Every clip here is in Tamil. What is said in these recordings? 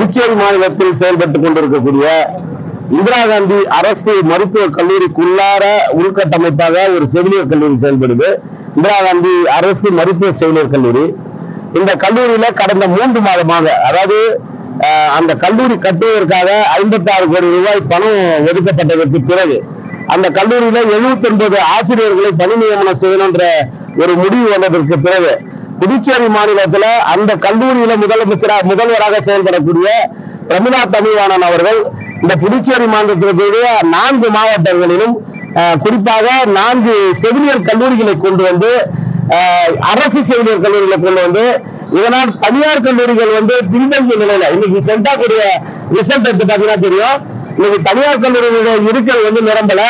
புதுச்சேரி மாநிலத்தில் செயல்பட்டுக் கொண்டிருக்கக்கூடிய இந்திரா காந்தி அரசு மருத்துவக் கல்லூரிக்குள்ளார உள்கட்டமைப்பாக ஒரு செவிலியர் கல்லூரி செயல்படுது. இந்திரா காந்தி அரசு மருத்துவ செவிலியர் கல்லூரி. இந்த கல்லூரியில கடந்த மூன்று மாதமாக அதாவது அந்த கல்லூரி கட்டுவதற்காக ஐம்பத்தி ஆறு கோடி ரூபாய் பணம் ஒதுக்கப்பட்டதற்கு பிறகு அந்த கல்லூரியில 79 ஆசிரியர்களை பணி நியமனம் செய்யணும்ன்ற ஒரு முடிவு வந்ததற்கு பிறகு புதுச்சேரி மாநிலத்துல அந்த கல்லூரியில முதலமைச்சராக முதல்வராக செயல்படக்கூடிய பிரமிளா தமிழ்வாணன் அவர்கள் இந்த புதுச்சேரி மாநிலத்திற்குரிய நான்கு மாவட்டங்களிலும் குறிப்பாக நான்கு செவிலியர் கல்லூரிகளை கொண்டு வந்து அரசு செவிலியர் கல்லூரிகளை கொண்டு வந்து இதனால் தனியார் கல்லூரிகள் வந்து பின்தங்கிய நிலையில இன்னைக்கு சென்டாக்குடைய ரிசல்ட் எடுத்து பாத்தீங்கன்னா தெரியும். இன்னைக்கு தனியார் கல்லூரிகளுடைய இருக்கை வந்து நிரம்பல.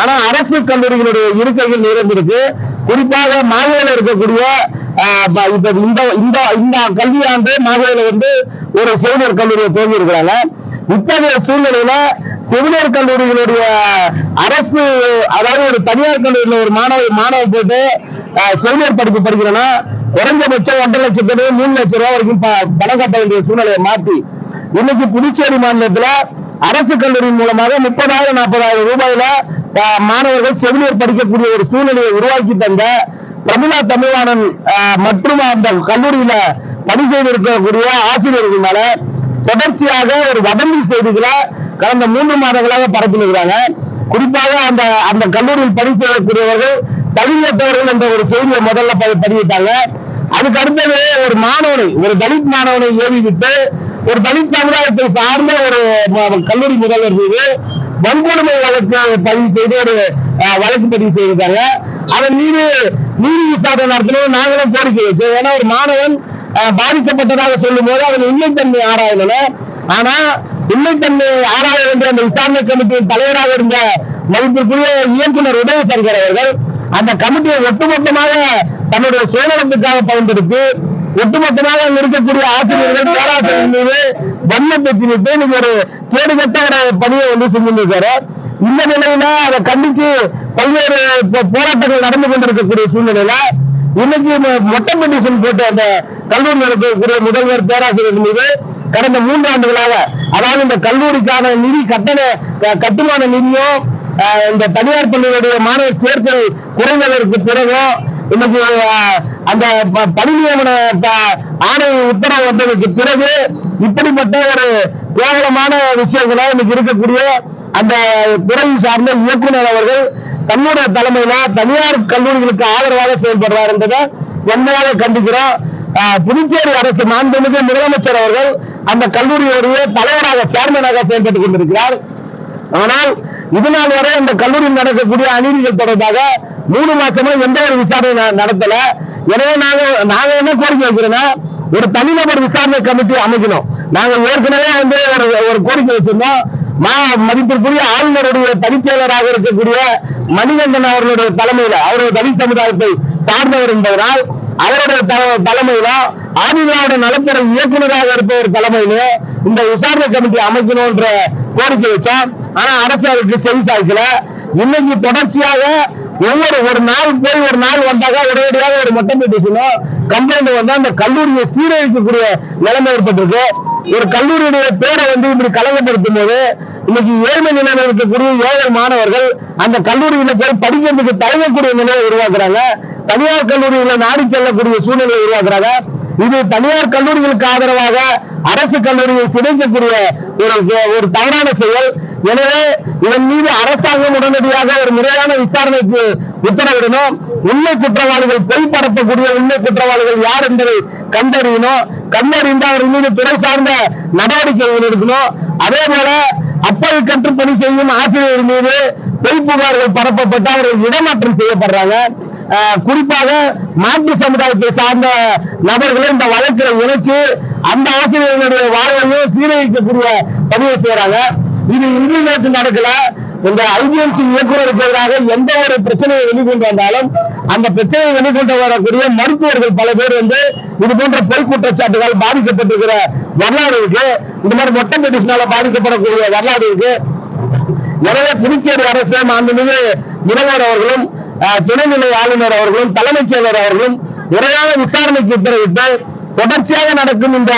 ஆனா அரசு கல்லூரிகளுடைய இருக்கைகள் நிரம்பிருக்கு குறிப்பாக மாநிலம் இருக்கக்கூடிய இப்ப இந்த இந்த இந்த கல்வியாண்டு மாநில வந்து ஒரு செவிலியர் கல்லூரியை தேர்ந்து இருக்கிறாங்க இத்தகைய சூழ்நிலையில செவிலியர் கல்லூரிகளுடைய அரசு அதாவது ஒரு தனியார் கல்லூரியில் ஒரு மாணவ மாணவர் போட்டு செவிலியர் படிப்பு படிக்கிறேன்னா குறைஞ்சபட்சம் ஒன்றரை லட்சம் பேர் மூணு லட்சம் ரூபாய் வரைக்கும் பணம் கட்ட வேண்டிய சூழ்நிலையை மாற்றி இன்னைக்கு புதுச்சேரி மாநிலத்துல அரசு கல்லூரி மூலமாக முப்பதாயிரம் நாற்பதாயிரம் ரூபாயில மாணவர்கள் செவிலியர் படிக்கக்கூடிய ஒரு சூழ்நிலையை உருவாக்கி தந்த பிரமிளா தமிழ்வாணன் மற்றும் அந்த கல்லூரியில பணி செய்திருக்கக்கூடிய ஆசிரியர்கள் மேல தொடர்ச்சியாக ஒரு வதந்தி செய்திகளை கடந்த மூன்று மாதங்களாக பரப்பியிருக்கிறாங்க குறிப்பாக அந்த அந்த கல்லூரியில் பணி செய்யக்கூடியவர்கள் தகுதியற்றவர்கள் என்ற ஒரு செய்தியை முதல்ல பதிவிட்டாங்க. அதுக்கு அடுத்தது ஒரு மாணவனை ஒரு தலித் மாணவனை ஏவி விட்டு ஒரு தலித் சமுதாயத்தை சார்ந்த ஒரு கல்லூரி முதல்வர் மீது வன்கொடுமை வழக்கு பதிவு செய்து ஒரு வழக்கு பதிவு செய்திருக்காங்க. அதன் மீது நீதி விசாரணை நடத்தணும் நாங்களும் கோரிக்கை வச்சோம் ஏன்னா ஒரு மாணவன் பாதிக்கப்பட்டதாக சொல்லும் போது அவன் உண்மைத்தன்மை ஆராயணும் ஆனா உண்மைத்தன்மை ஆராய வேண்டிய அந்த விசாரணை கமிட்டியின் தலைவராக இருந்த மதிப்பிற்குரிய இயக்குனர் உதயசங்கர் அவர்கள் அந்த கமிட்டியை ஒட்டுமொத்தமாக தன்னுடைய சுயநலத்துக்காக பயன்படுத்தி ஒட்டுமொத்தமாக அங்க இருக்கக்கூடிய ஆசிரியர்கள் பேராசிரியர் மீது வன்மத்தை திணித்து ஒரு கேடுகட்ட ஒரு பணியை வந்து செஞ்சிருக்காரு. இந்த நிலையில அதை கண்டிச்சு பல்வேறு போராட்டங்கள் நடந்து கொண்டிருக்கக்கூடிய சூழ்நிலையில இன்னைக்கு மொட்டை பெட்டிஷன் போட்டு அந்த கல்லூரி நடத்தக்கூடிய முதல்வர் பேராசிரியர் மீது கடந்த மூன்று ஆண்டுகளாக அதாவது இந்த கல்லூரிக்கான நிதி கட்டண கட்டுமான நிதியும் இந்த தனியார் பள்ளிகளுடைய மாணவர் சேர்க்கை குறைந்ததற்கு பிறகும் இன்னைக்கு அந்த ப- பணி நியமன ஆணை உத்தரவு வந்ததுக்கு பிறகு இப்படிப்பட்ட ஒரு கேவலமான விஷயங்களை இன்னைக்கு இருக்கக்கூடிய அந்த துறை சார்ந்த இயக்குனர் அவர்கள் தன்னுடைய தலைமையில தனியார் கல்லூரிகளுக்கு ஆதரவாக செயல்படுறார் என்பதை வன்மையாக கண்டிக்கிறோம். புதுச்சேரி அரசு மாண்புமிகு முதலமைச்சர் அவர்கள் அந்த கல்லூரியோடைய தலைவராக சேர்மனாக செயல்பட்டுக் கொண்டிருக்கிறார். ஆனால் இதனால் வரை இந்த கல்லூரியில் நடக்கக்கூடிய அநீதிகள் தொடர்பாக மூணு மாசமா எந்த ஒரு விசாரணை ந- நடத்தல. எனவே நாங்க நாங்க என்ன கோரிக்கை வைக்கிறோம்னா ஒரு தனிநபர் விசாரணை கமிட்டி அமைக்கணும். நாங்க ஏற்கனவே வந்து ஒரு ஒரு கோரிக்கை வச்சிருந்தோம். மா மதிப்பிற்குரிய ஆளுநருடைய தனிச்செயலராக இருக்கக்கூடிய மணிகண்டன் அவர்களுடைய தலைமையில அவருடைய தனி சமுதாயத்தை சார்ந்தவர் என்பதனால் அவருடைய த- தலைமையில ஆதிதிராவிட நலத்துறை இயக்குநராக இருப்பவர் தலைமையில இந்த விசாரணை கமிட்டி அமைக்கணும்ன்ற கோரிக்கை வச்சோம் ஆனா அரசு அதுக்கு செவி சாய்க்கல. இன்னைக்கு தொடர்ச்சியாக ஒவ்வொரு ஒரு நாள் போய் ஒரு நாள் வந்தாக உடனடியாக ஒரு மொத்தம் பெட்டிஷனோ கம்ப்ளைண்ட் வந்தா அந்த கல்லூரியை சீரழிக்கக்கூடிய நிலைமை ஏற்பட்டிருக்கு. ஒரு கல்லூரியுடைய பேரை வந்து இப்படி கலங்கப்படுத்தும் போது இன்னைக்கு ஏழ்மை நிலையில் இருக்கக்கூடிய ஏழை மாணவர்கள் அந்த கல்லூரியில போய் படிக்கிறதுக்கு தயங்கக்கூடிய நிலையை உருவாக்குறாங்க. தனியார் கல்லூரியில நாடி செல்லக்கூடிய சூழ்நிலையை உருவாக்குறாங்க. இது தனியார் கல்லூரிகளுக்கு ஆதரவாக அரசு கல்லூரியை சிதைக்கக்கூடிய ஒரு ஒரு தவறான செயல். எனவே இதன் மீது அரசாங்கம் உடனடியாக ஒரு முறையான விசாரணைக்கு உத்தரவிடணும். உண்மை குற்றவாளிகள் பொய் பரப்பக்கூடிய உண்மை குற்றவாளிகள் யார் என்பதை கண்டறியணும். கண்டறிந்து அவர் மீது துறை சார்ந்த நடவடிக்கைகள் எடுக்கணும். அதே போல அப்பல் கற்று பணி செய்யும் ஆசிரியர் மீது பொய் புகார்கள் பரப்பப்பட்டு அவர்கள் இடமாற்றம் செய்யப்படுறாங்க. குறிப்பாக மாற்று சமுதாயத்தை சார்ந்த நபர்களை இந்த வழக்கில் இணைச்சு அந்த ஆசிரியர்களுடைய வாழ்வையும் சீரழிக்கக்கூடிய பணியை செய்யறாங்க இது இன்று நேற்று நடக்கல. இந்த ஐபிஎம்சி இயக்குநருக்கு எதிராக எந்த ஒரு பிரச்சனையை வெளிக்கொண்டு வந்தாலும் அந்த பிரச்சனையை வெளிக்கொண்டு வரக்கூடிய மருத்துவர்கள் பல பேர் வந்து இது போன்ற பொய் குற்றச்சாட்டுகள் பாதிக்கப்பட்டிருக்கிற வரலாறு இருக்கு. இந்த மாதிரி மொட்டை பெட்டிஷனால பாதிக்கப்படக்கூடிய வரலாறு இருக்கு. எனவே புதுச்சேரி அரசு மாண்புமிகு முதல்வர் அவர்களும் துணைநிலை ஆளுநர் அவர்களும் தலைமைச் செயலர் அவர்களும் முறையான விசாரணைக்கு உத்தரவிட்டு தொடர்ச்சியாக நடக்கும் இந்த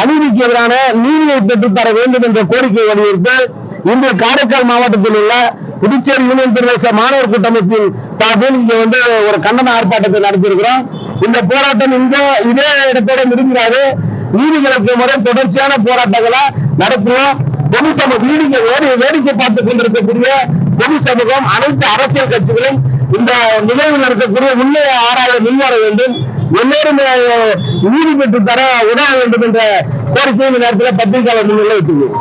அநீதிக்கு எதிரான நீதியை பெற்றுத்தர வேண்டும் என்ற கோரிக்கை வலியுறுத்தி இன்று காரைக்கால் மாவட்டத்தில் உள்ள புதுச்சேரி யூனியன் பிரதேச மாணவர் கூட்டமைப்பின் சார்பில் இங்க வந்து ஒரு கண்டன ஆர்ப்பாட்டத்தை நடத்தியிருக்கிறோம். இந்த போராட்டம் இங்க இதே இடத்தோட நிறுத்தினாது நீதிகளுக்கு முறை தொடர்ச்சியான போராட்டங்களை நடத்துவோம் பொது சமூக வீடிக்கை வேடிக்கை பார்த்துக் கொண்டிருக்கக்கூடிய பொது சமூகம் அனைத்து அரசியல் கட்சிகளும் இந்த நிகழ்வில் நடக்கக்கூடிய உண்மையை ஆராய முன்வர வேண்டும். எல்லோரும் நீதி பெற்று தர உதவ வேண்டும் என்ற கோரிக்கையை நேரத்தில் பத்திரிகையாளர் முன்னிலை வைத்துள்ளோம்.